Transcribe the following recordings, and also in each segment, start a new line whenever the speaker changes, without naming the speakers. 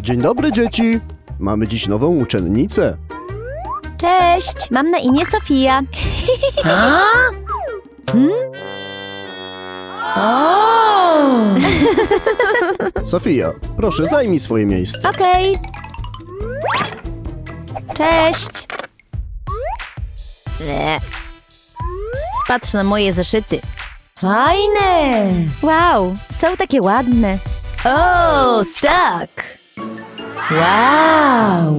Dzień dobry, dzieci! Mamy dziś nową uczennicę.
Cześć, mam na imię Sofia. Hmm? O!
Sofia, proszę zajmij swoje miejsce.
Okej. Cześć. Le. Patrz na moje zeszyty. Fajne! Wow, są takie ładne. O, tak! Wow!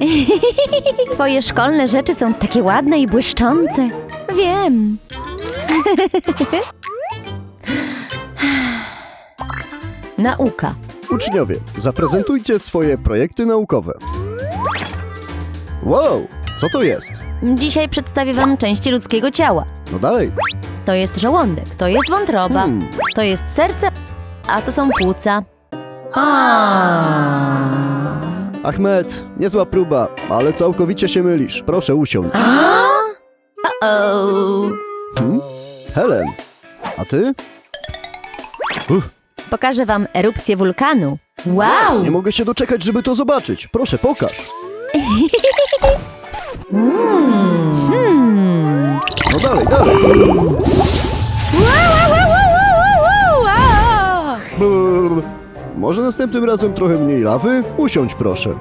Twoje szkolne rzeczy są takie ładne i błyszczące. Wiem. Nauka.
Uczniowie, zaprezentujcie swoje projekty naukowe. Wow, co to jest?
Dzisiaj przedstawię Wam części ludzkiego ciała.
No dalej.
To jest żołądek, to jest wątroba,
Hmm.
to jest serce, a to są płuca.
Ahmed, niezła próba, ale całkowicie się mylisz. Proszę usiąść.
O,
Hmm? Helen, a ty? Uff,
pokażę Wam erupcję wulkanu. Wow!
nie mogę się doczekać, żeby to zobaczyć. Proszę, pokaż.
Hmm.
No dalej, dalej. Może następnym razem trochę mniej lawy? Usiądź proszę.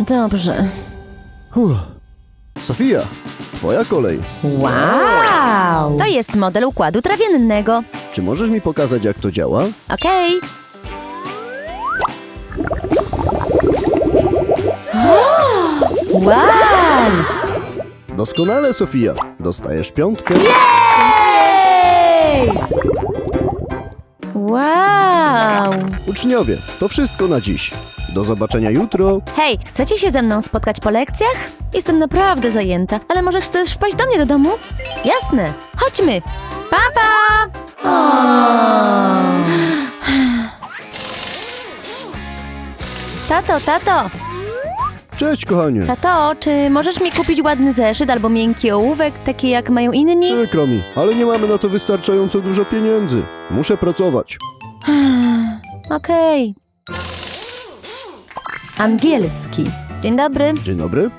Dobrze.
Uff. Sofia, twoja kolej.
Wow! To jest model układu trawiennego.
Czy możesz mi pokazać, jak to działa?
Okej. Wow!
Doskonale, Sofia. Dostajesz piątkę.
Jej! Wow!
Uczniowie, to wszystko na dziś. Do zobaczenia jutro.
Hej, chcecie się ze mną spotkać po lekcjach? Jestem naprawdę zajęta, ale może chcesz wpaść do mnie do domu? Jasne, chodźmy. Pa, pa! Tato, tato,
Cześć, kochanie.
tato, czy możesz mi kupić ładny zeszyt albo miękki ołówek, taki jak mają inni?
Przykro mi, ale nie mamy na to wystarczająco dużo pieniędzy. Muszę pracować.
Okej. Angielski. Dzień dobry,
Dzień dobry.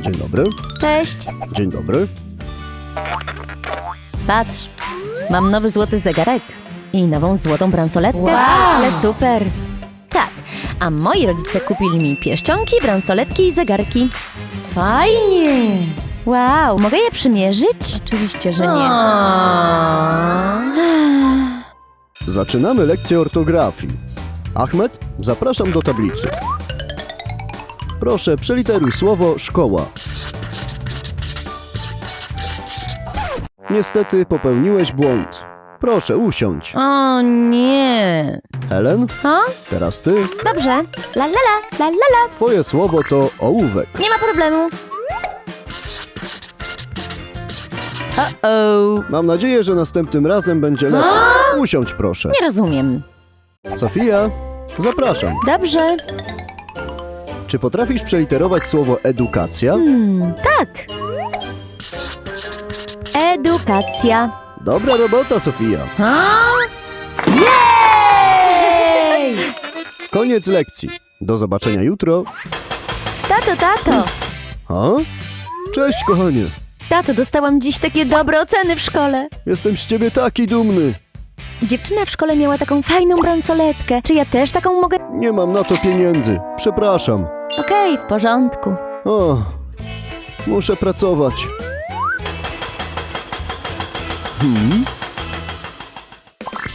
Dzień dobry.
cześć.
Dzień dobry.
Patrz, mam nowy złoty zegarek i nową złotą bransoletkę.
Wow.
Ale super! A moi rodzice kupili mi pierścionki, bransoletki i zegarki.
Fajnie!
Wow, mogę je przymierzyć? Oczywiście, że nie.
Zaczynamy lekcję ortografii. Ahmed, zapraszam do tablicy. Proszę, przeliteruj słowo szkoła. Niestety popełniłeś błąd. Proszę, usiądź.
O nie.
Helen,
O,
teraz ty.
dobrze. La la la, la la la.
Twoje słowo to ołówek.
Nie ma problemu. O-o.
Mam nadzieję, że następnym razem będzie lepiej. Usiądź proszę.
Nie rozumiem.
Sofia, zapraszam.
Dobrze.
Czy potrafisz przeliterować słowo edukacja?
Hmm, tak. Edukacja.
Dobra robota, Sofia.
Jej!
Koniec lekcji. Do zobaczenia jutro.
Tato, tato.
A? Cześć, kochanie.
Tato, dostałam dziś takie dobre oceny w szkole.
Jestem z ciebie taki dumny.
Dziewczyna w szkole miała taką fajną bransoletkę. Czy ja też taką mogę?
Nie mam na to pieniędzy. Przepraszam.
Okej, w porządku.
O, muszę pracować. Hmm?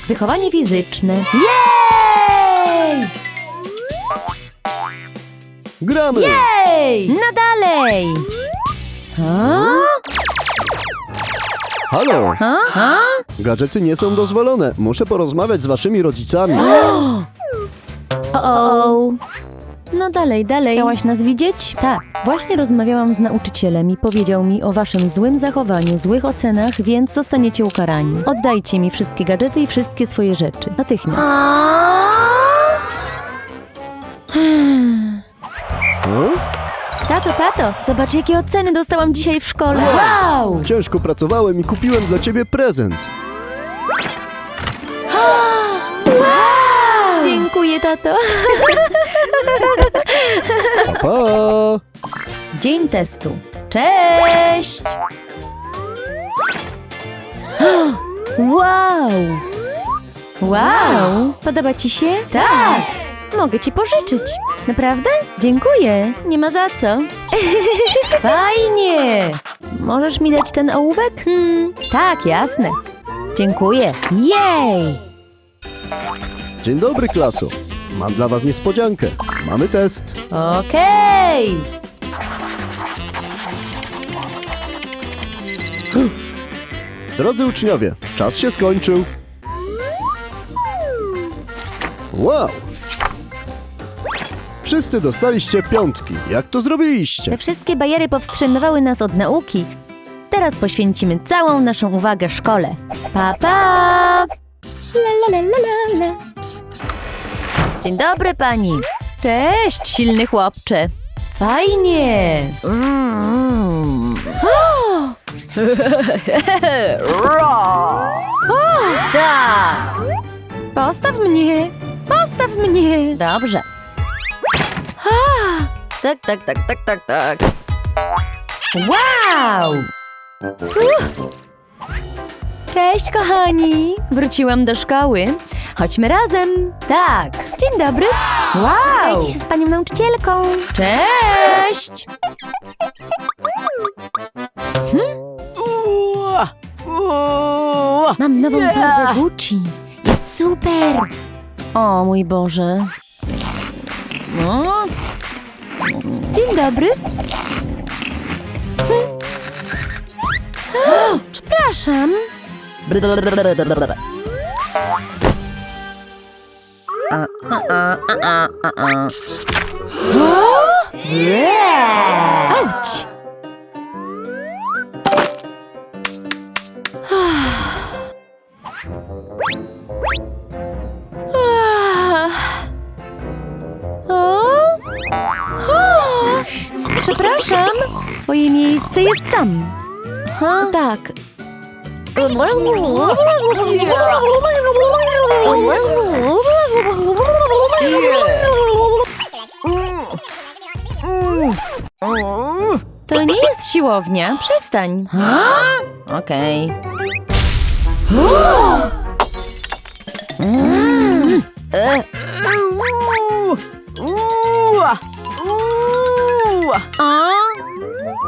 Wychowanie fizyczne. Jej!
Gramy!
Jej! No dalej! Ha?
Halo!
Ha? Ha?
Gadżety nie są dozwolone. Muszę porozmawiać z waszymi rodzicami.
O, No dalej, dalej. Chciałaś nas widzieć? Tak. Właśnie rozmawiałam z nauczycielem i powiedział mi o waszym złym zachowaniu, złych ocenach, więc zostaniecie ukarani. Oddajcie mi wszystkie gadżety i wszystkie swoje rzeczy. Natychmiast.
O?
Tato, tato, zobacz jakie oceny dostałam dzisiaj w szkole. Wow!
Ciężko pracowałem i kupiłem dla ciebie prezent.
Dziękuję, tato.
Pa, pa.
Dzień testu. Cześć! Wow! Wow! Podoba ci się? Tak! Mogę ci pożyczyć. Naprawdę? Dziękuję. Nie ma za co. Fajnie! Możesz mi dać ten ołówek? Hmm, tak, jasne. Dziękuję. Jej!
Dzień dobry, klaso. Mam dla was niespodziankę. Mamy test.
Okej!
Drodzy uczniowie, czas się skończył. Wow! Wszyscy dostaliście piątki. Jak to zrobiliście?
Te wszystkie bariery powstrzymywały nas od nauki. Teraz poświęcimy całą naszą uwagę szkole. Pa, pa! La, la, la, la, la. Dzień dobry, pani. Cześć, silny chłopcze. Fajnie. Mm. O! tak. Postaw mnie. Postaw mnie. Dobrze. Tak, tak, tak, tak, tak, tak. Wow! Uh. Cześć, kochani! Wróciłam do szkoły. Chodźmy razem. Tak. Dzień dobry. Wow! Się z panią nauczycielką. Cześć! Hmm? Mam nową torbę Gucci. Jest super! O mój Boże. No. Dzień dobry. O, przepraszam. Auć! Przepraszam, twoje miejsce jest tam. Tak. To nie jest siłownia. Przestań. Okej.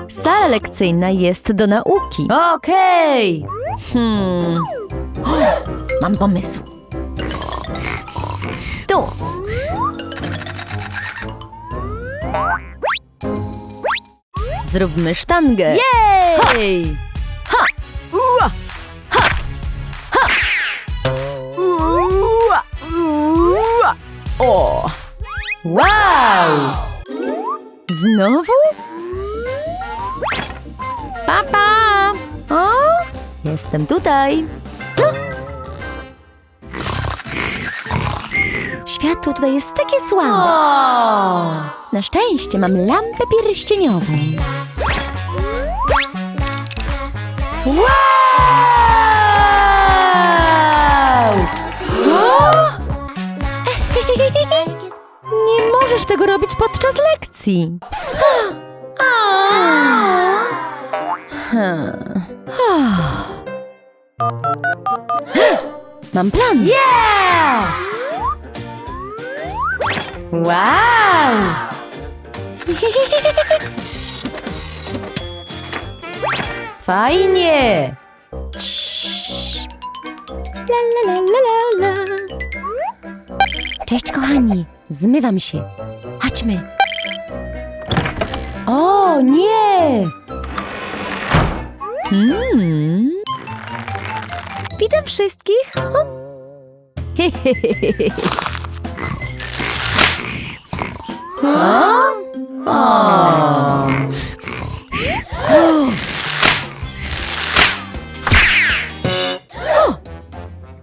Sala lekcyjna jest do nauki. Okej. Hmm. Mam pomysł. Tu. Zróbmy sztangę. Jej! Ha! Ha! Ha! Ua! Ua! O! Wow! Znowu? Papa! Jestem tutaj. No. Światło tutaj jest takie słabe. Na szczęście mam lampę pierścieniową. Wow! O! Nie możesz tego robić podczas lekcji. Hmm. Mam plan. Yeah! Wow! Fajnie! La. Cześć, kochani. Zmywam się. Chodźmy. O, nie! Hmm. Witam wszystkich.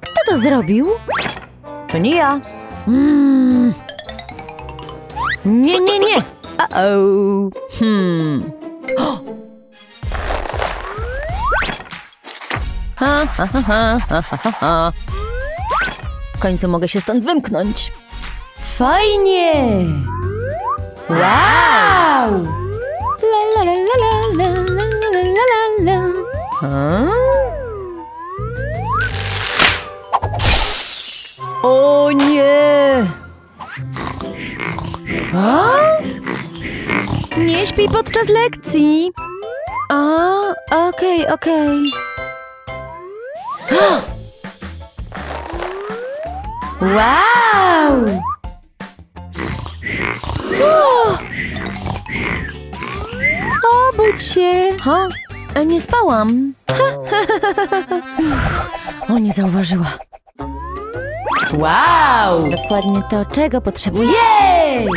Kto to zrobił? To nie ja. Mm. Nie, nie, nie. Uh-oh. Hmm. Ha, ha, ha, ha, ha, ha, ha, ha. W końcu mogę się stąd wymknąć. Fajnie! Wow! La la la la la la la la la la la. A? O nie! A? Nie śpij podczas lekcji. A, okej, okej. Wow! Obudź się! Ha? Nie spałam. O, nie zauważyła. Wow! Dokładnie to, czego potrzebuję. Jej!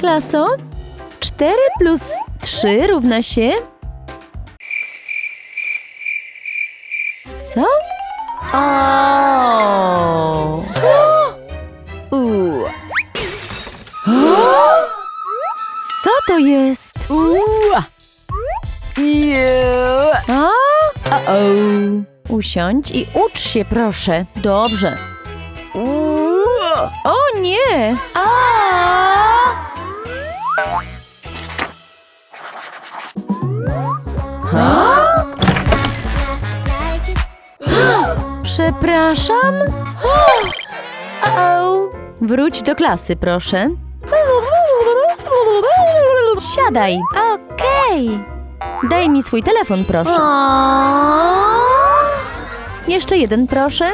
Klaso, 4 plus 3 równa się... Co? O! U. Co to jest? A? Usiądź i ucz się, proszę. Dobrze. O nie! A! Przepraszam? Wróć do klasy, proszę. Siadaj. Okej. Daj mi swój telefon, proszę. Jeszcze jeden, proszę.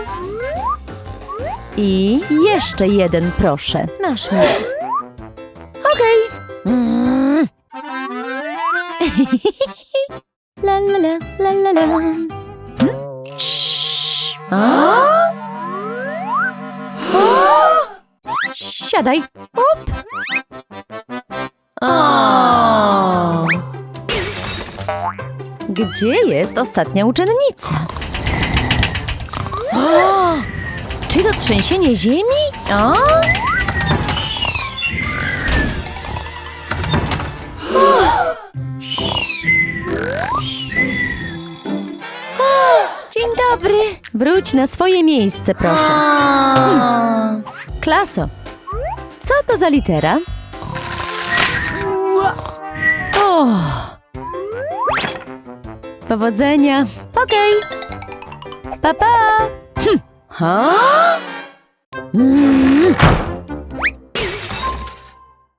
I jeszcze jeden, proszę. Masz mnie. Okej. La la la la la la. Hmm? Cii. A? O! Siadaj. Op. O. Gdzie jest ostatnia uczennica? O! Czy to trzęsienie ziemi? O? Dzień dobry. Wróć na swoje miejsce, proszę. Hmm. Klaso, co to za litera? O. Powodzenia. Okej. Pa, pa. Hm. Mm.